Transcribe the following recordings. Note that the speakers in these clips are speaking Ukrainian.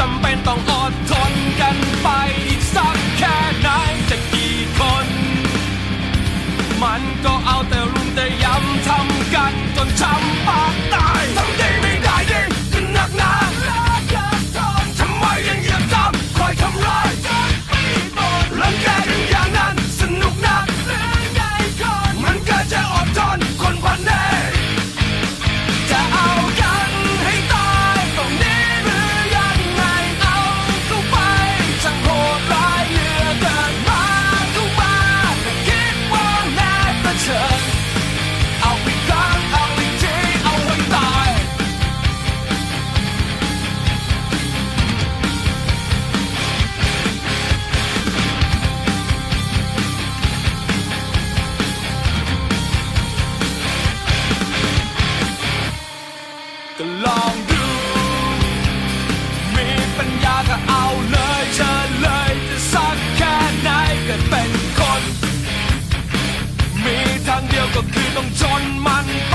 จำเป็นต้องก็คือต้องจนมันไป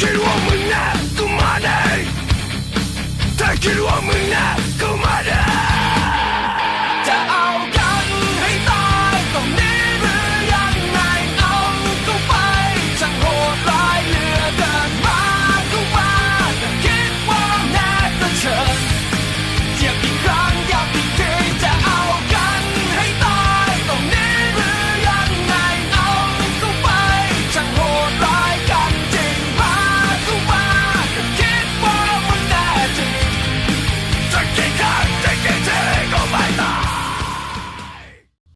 Такі у мене тумани, такі у мене